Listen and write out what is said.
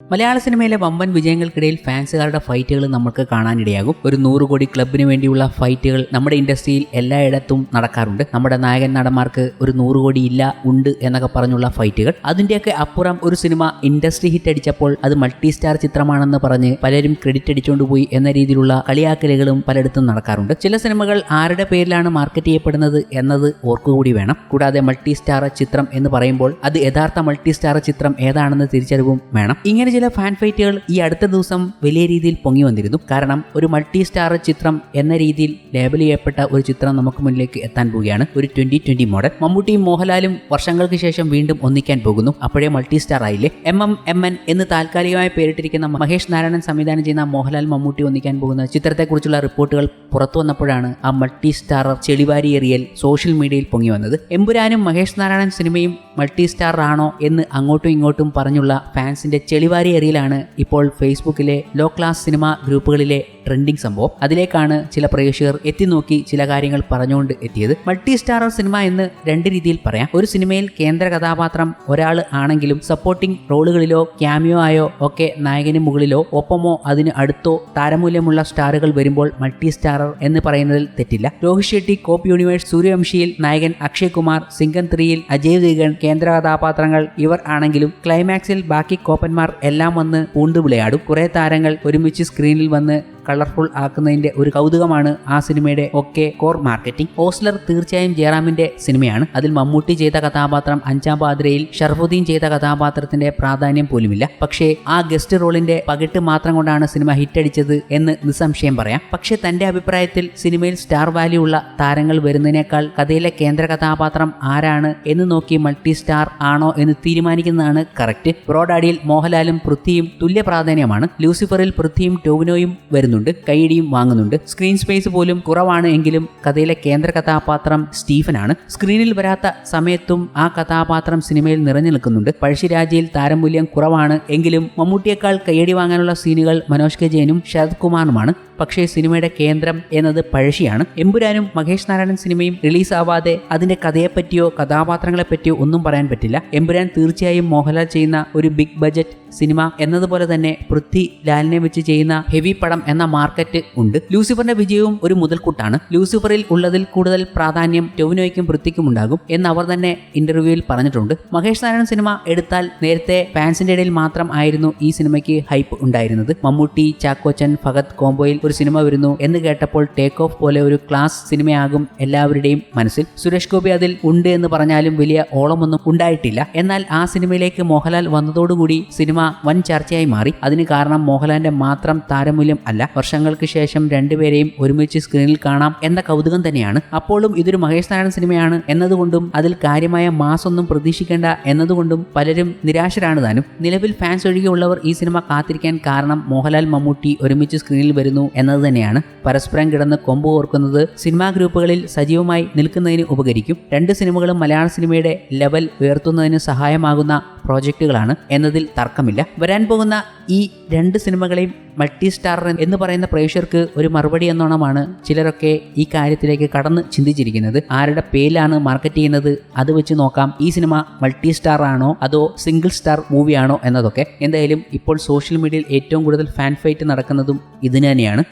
മലയാള സിനിമയിലെ വമ്പൻ വിജയങ്ങൾക്കിടയിൽ ഫാൻസുകാരുടെ ഫൈറ്റുകൾ നമുക്ക് കാണാനിടയാകും. ഒരു നൂറ് കോടി ക്ലബിന് വേണ്ടിയുള്ള ഫൈറ്റുകൾ നമ്മുടെ ഇൻഡസ്ട്രിയിൽ എല്ലായിടത്തും നടക്കാറുണ്ട്. നമ്മുടെ നായകൻ നടന്മാർക്ക് ഒരു നൂറ് കോടി ഇല്ല ഉണ്ട് എന്നൊക്കെ പറഞ്ഞുള്ള ഫൈറ്റുകൾ. അതിന്റെയൊക്കെ അപ്പുറം ഒരു സിനിമ ഇൻഡസ്ട്രി ഹിറ്റ് അടിച്ചപ്പോൾ അത് മൾട്ടി സ്റ്റാർ ചിത്രമാണെന്ന് പറഞ്ഞ് പലരും ക്രെഡിറ്റ് അടിച്ചുകൊണ്ട് പോയി എന്ന രീതിയിലുള്ള കളിയാക്കലുകളും പലയിടത്തും നടക്കാറുണ്ട്. ചില സിനിമകൾ ആരുടെ പേരിലാണ് മാർക്കറ്റ് ചെയ്യപ്പെടുന്നത് എന്നത് ഓർക്കുകൂടി വേണം. കൂടാതെ മൾട്ടി സ്റ്റാർ ചിത്രം എന്ന് പറയുമ്പോൾ അത് യഥാർത്ഥ മൾട്ടി സ്റ്റാർ ചിത്രം ഏതാണെന്ന് തിരിച്ചറിവും വേണം. ഇങ്ങനെ ചില ഫാൻ ഫൈറ്റുകൾ ഈ അടുത്ത ദിവസം വലിയ രീതിയിൽ പൊങ്ങി വന്നിരുന്നു. കാരണം ഒരു മൾട്ടി സ്റ്റാർ ചിത്രം എന്ന രീതിയിൽ ലേബൽ ചെയ്യപ്പെട്ട ഒരു ചിത്രം നമുക്ക് മുന്നിലേക്ക് എത്താൻ പോവുകയാണ്. ഒരു ട്വന്റി ട്വന്റി മോഡൽ മമ്മൂട്ടിയും മോഹൻലാലും വർഷങ്ങൾക്ക് ശേഷം വീണ്ടും ഒന്നിക്കാൻ പോകുന്നു. അപ്പോഴേ മൾട്ടി സ്റ്റാർ ആയില്ലേ? എം എം എം എൻ എന്ന് താൽക്കാലികമായി പേരിട്ടിരിക്കുന്ന മഹേഷ് നാരായണൻ സംവിധാനം ചെയ്യുന്ന മോഹൻലാൽ മമ്മൂട്ടി ഒന്നിക്കാൻ പോകുന്ന ചിത്രത്തെക്കുറിച്ചുള്ള റിപ്പോർട്ടുകൾ പുറത്തു വന്നപ്പോഴാണ് ആ മൾട്ടി സ്റ്റാർ ചെളിവാരി എറിയൽ സോഷ്യൽ മീഡിയയിൽ പൊങ്ങി വന്നത്. എമ്പുരാനും മഹേഷ് നാരായണൻ സിനിമയും മൾട്ടി സ്റ്റാർ ആണോ എന്ന് അങ്ങോട്ടും ഇങ്ങോട്ടും പറഞ്ഞുള്ള ഫാൻസിന്റെ ചെളിവാരി എറിയലാണ് ഇപ്പോൾ ഫേസ്ബുക്കിലെ ലോ ക്ലാസ് സിനിമ ഗ്രൂപ്പുകളിലെ ട്രെൻഡിങ് സംഭവം. അതിലേക്കാണ് ചില പ്രേക്ഷകർ എത്തി നോക്കി ചില കാര്യങ്ങൾ പറഞ്ഞുകൊണ്ട് എത്തിയത്. മൾട്ടി സ്റ്റാറർ സിനിമ എന്ന് രണ്ട് രീതിയിൽ പറയാം. ഒരു സിനിമയിൽ കേന്ദ്ര കഥാപാത്രം ഒരാൾ ആണെങ്കിലും സപ്പോർട്ടിംഗ് റോളുകളിലോ ക്യാമിയോ ആയോ ഒക്കെ നായകന് മുകളിലോ ഒപ്പമോ അതിന് അടുത്തോ താരമൂല്യമുള്ള സ്റ്റാറുകൾ വരുമ്പോൾ മൾട്ടി സ്റ്റാറർ എന്ന് പറയുന്നതിൽ തെറ്റില്ല. രോഹിത് ഷെട്ടി കോപ്പ് യൂണിവേഴ്സ് സൂര്യവംശിയിൽ നായകൻ അക്ഷയ് കുമാർ സിംഗൻ ത്രീയിൽ അജയ് ദേഗൺ കേന്ദ്ര കഥാപാത്രങ്ങൾ ഇവർ ആണെങ്കിലും ക്ലൈമാക്സിൽ ബാക്കി കോപ്പന്മാർ എല്ലാം വന്ന് പൂണ്ടു വിളയാടും കുറെ താരങ്ങൾ ഒരുമിച്ച് സ്ക്രീനിൽ വന്ന് കളർഫുൾ ആക്കുന്നതിന്റെ ഒരു കൗതുകമാണ് ആ സിനിമയുടെ ഒക്കെ കോർ മാർക്കറ്റിംഗ്. ഓസ്ലർ തീർച്ചയായും ജയറാമിന്റെ സിനിമയാണ്. അതിൽ മമ്മൂട്ടി ചെയ്ത കഥാപാത്രം അഞ്ചാം പാതിരയിൽ ഷർഫുദ്ദീൻ ചെയ്ത കഥാപാത്രത്തിന്റെ പ്രാധാന്യം പോലുമില്ല. പക്ഷേ ആ ഗസ്റ്റ് റോളിന്റെ പകിട്ട് മാത്രം കൊണ്ടാണ് സിനിമ ഹിറ്റ് അടിച്ചത് എന്ന് നിസ്സംശയം പറയാം. പക്ഷേ തന്റെ അഭിപ്രായത്തിൽ സിനിമയിൽ സ്റ്റാർ വാല്യൂ ഉള്ള താരങ്ങൾ വരുന്നതിനേക്കാൾ കഥയിലെ കേന്ദ്ര കഥാപാത്രം ആരാണ് എന്ന് നോക്കി മൾട്ടി സ്റ്റാർ ആണോ എന്ന് തീരുമാനിക്കുന്നതാണ് കറക്റ്റ്. ബ്രോഡാഡിയിൽ മോഹൻലാലും പൃഥ്വിയും തുല്യ പ്രാധാന്യമാണ്. ലൂസിഫറിൽ പൃഥ്വിയും ടോവിനോയും വരുന്നുണ്ട്. കൈയിടിയും വാങ്ങുന്നുണ്ട്. സ്ക്രീൻ സ്പേസ് പോലും കുറവാണ് എങ്കിലും കഥയിലെ കേന്ദ്ര കഥാപാത്രം സ്റ്റീഫനാണ്. സ്ക്രീനിൽ വരാത്ത സമയത്തും ആ കഥാപാത്രം സിനിമയിൽ നിറഞ്ഞു നിൽക്കുന്നുണ്ട്. പഴശ്ശിരാജയിൽ താരമൂല്യം കുറവാണ് എങ്കിലും മമ്മൂട്ടിയേക്കാൾ കൈയടി വാങ്ങാനുള്ള സീനുകൾ മനോജ് കെ ജയനും ശരത് കുമാറുമാണ്. പക്ഷേ സിനിമയുടെ കേന്ദ്രം എന്നത് പഴശ്ശിയാണ്. എമ്പുരാനും മഹേഷ് നാരായണൻ സിനിമയും റിലീസ് ആവാതെ അതിന്റെ കഥയെപ്പറ്റിയോ കഥാപാത്രങ്ങളെ പറ്റിയോ ഒന്നും പറയാൻ പറ്റില്ല. എമ്പുരാൻ തീർച്ചയായും മോഹൻലാൽ ചെയ്യുന്ന ഒരു ബിഗ് ബജറ്റ് സിനിമ എന്നതുപോലെ തന്നെ പൃഥ്വി ലാലിനെ വെച്ച് ചെയ്യുന്ന ഹെവി പടം എന്ന മാർക്കറ്റ് ഉണ്ട്. ലൂസിഫറിന്റെ വിജയവും ഒരു മുതൽക്കൂട്ടാണ്. ലൂസിഫറിൽ ഉള്ളതിൽ കൂടുതൽ പ്രാധാന്യം ടൊവിനോയ്ക്കും പൃഥ്വിക്കും ഉണ്ടാകും എന്ന് അവർ തന്നെ ഇന്റർവ്യൂവിൽ പറഞ്ഞിട്ടുണ്ട്. മഹേഷ് നാരായണൻ സിനിമ എടുത്താൽ നേരത്തെ ഫാൻസിന്റെ ഇടയിൽ മാത്രം ആയിരുന്നു ഈ സിനിമയ്ക്ക് ഹൈപ്പ് ഉണ്ടായിരുന്നത്. മമ്മൂട്ടി ചാക്കോച്ചൻ ഫഹദ് കോംബോയിൽ ഒരു സിനിമ വരുന്നു എന്ന് കേട്ടപ്പോൾ ടേക്ക് ഓഫ് പോലെ ഒരു ക്ലാസ് സിനിമയാകും എല്ലാവരുടെയും മനസ്സിൽ. സുരേഷ് ഗോപി അതിൽ ഉണ്ട് എന്ന് പറഞ്ഞാലും വലിയ ഓളമൊന്നും ഉണ്ടായിട്ടില്ല. എന്നാൽ ആ സിനിമയിലേക്ക് മോഹൻലാൽ വന്നതോടുകൂടി സിനിമ വൻ ചർച്ചയായി മാറി. അതിന് കാരണം മോഹൻലാലിന്റെ മാത്രം താരമൂല്യം അല്ല. വർഷങ്ങൾക്ക് ശേഷം രണ്ടുപേരെയും ഒരുമിച്ച് സ്ക്രീനിൽ കാണാം എന്ന കൗതുകം തന്നെയാണ്. അപ്പോഴും ഇതൊരു മഹേഷ് നാരായണൻ സിനിമയാണ് എന്നതുകൊണ്ടും അതിൽ കാര്യമായ മാസ് ഒന്നും പ്രതീക്ഷിക്കേണ്ട എന്നതുകൊണ്ടും പലരും നിരാശരാണ് താനും. നിലവിൽ ഫാൻസ് ഒഴികെയുള്ളവർ ഈ സിനിമ കാത്തിരിക്കാൻ കാരണം മോഹൻലാൽ മമ്മൂട്ടി ഒരുമിച്ച് സ്ക്രീനിൽ വരുന്നു എന്നത് തന്നെയാണ്. പരസ്പരം കിടന്ന് കൊമ്പ് ഓർക്കുന്നത് സിനിമാ ഗ്രൂപ്പുകളിൽ സജീവമായി നിൽക്കുന്നതിന് ഉപകരിക്കും. രണ്ട് സിനിമകളും മലയാള സിനിമയുടെ ലെവൽ ഉയർത്തുന്നതിന് സഹായമാകുന്ന പ്രോജക്റ്റുകളാണ് എന്നതിൽ തർക്കമില്ല. വരാൻ പോകുന്ന ഈ രണ്ട് സിനിമകളെയും മൾട്ടി സ്റ്റാർ എന്ന് പറയുന്ന പ്രേക്ഷകർക്ക് ഒരു മറുപടി എന്നോണമാണ് ചിലരൊക്കെ ഈ കാര്യത്തിലേക്ക് കടന്ന് ചിന്തിച്ചിരിക്കുന്നത്. ആരുടെ പേരിലാണ് മാർക്കറ്റ് ചെയ്യുന്നത് അത് വെച്ച് നോക്കാം. ഈ സിനിമ മൾട്ടി സ്റ്റാർ ആണോ അതോ സിംഗിൾ സ്റ്റാർ മൂവിയാണോ എന്നതൊക്കെ. എന്തായാലും ഇപ്പോൾ സോഷ്യൽ മീഡിയയിൽ ഏറ്റവും കൂടുതൽ ഫാൻ ഫൈറ്റ് നടക്കുന്നതും ഇതിന് തന്നെയാണ്.